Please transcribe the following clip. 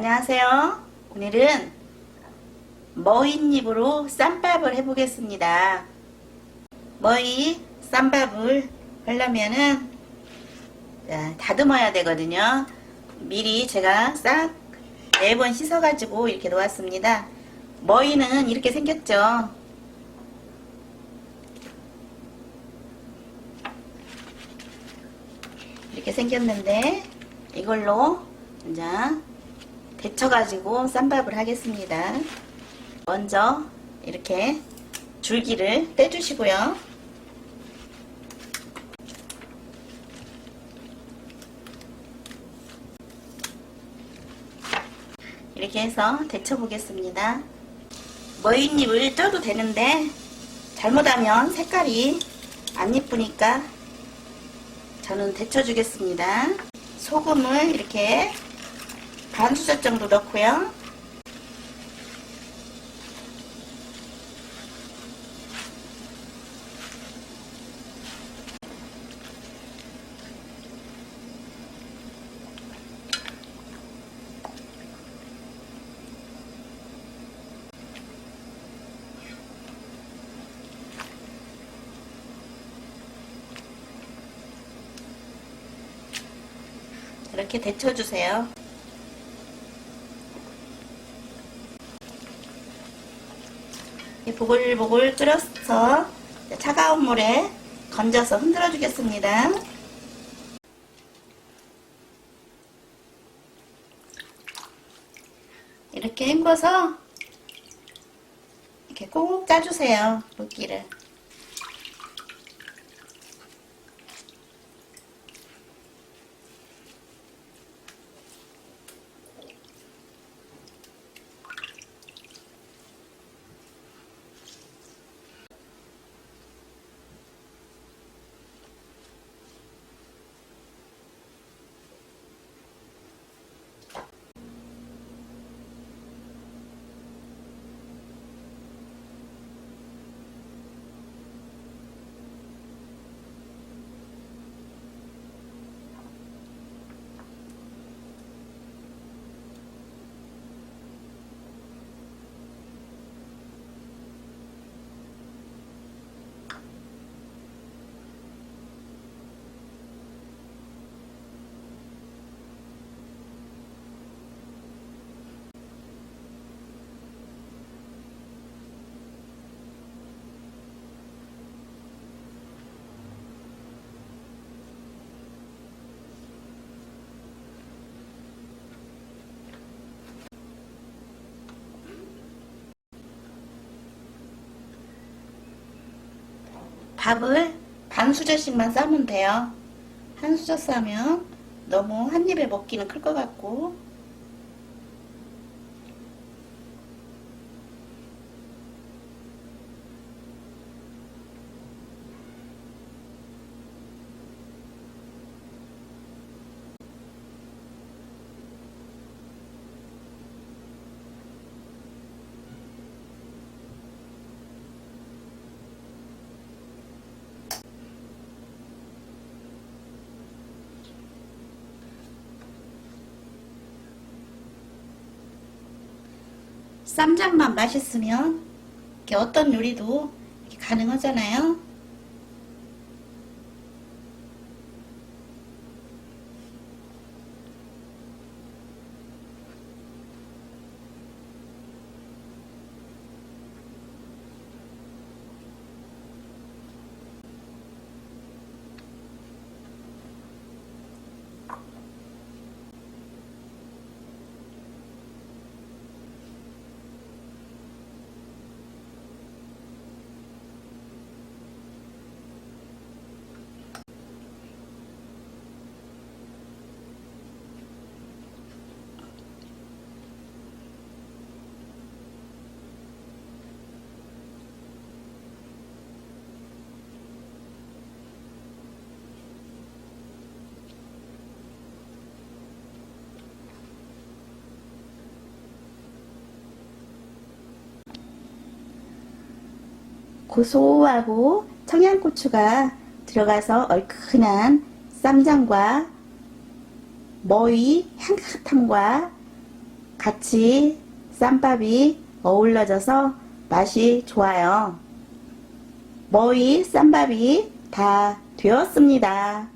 안녕하세요. 오늘은 머윗잎으로 쌈밥을 해보겠습니다. 머위 쌈밥을 하려면은 자, 다듬어야 되거든요. 미리 제가 싹 네 번 씻어가지고 이렇게 놓았습니다. 머위는 이렇게 생겼죠. 이렇게 생겼는데 이걸로 이제 데쳐가지고 쌈밥을 하겠습니다. 먼저 이렇게 줄기를 떼주시고요. 이렇게 해서 데쳐 보겠습니다. 머윗잎을 쪄도 되는데 잘못하면 색깔이 안 예쁘니까 저는 데쳐 주겠습니다. 소금을 이렇게 반 수저 정도 넣고요. 이렇게 데쳐주세요. 보글보글 끓여서 차가운 물에 건져서 흔들어 주겠습니다. 이렇게 헹궈서 이렇게 꼭 짜주세요. 물기를. 밥을 반 수저씩만 싸면 돼요. 한 수저 싸면 너무 한 입에 먹기는 클 것 같고 쌈장만 맛있으면 이렇게 어떤 요리도 이렇게 가능하잖아요. 고소하고 청양고추가 들어가서 얼큰한 쌈장과 머위 향긋함과 같이 쌈밥이 어울러져서 맛이 좋아요. 머위 쌈밥이 다 되었습니다.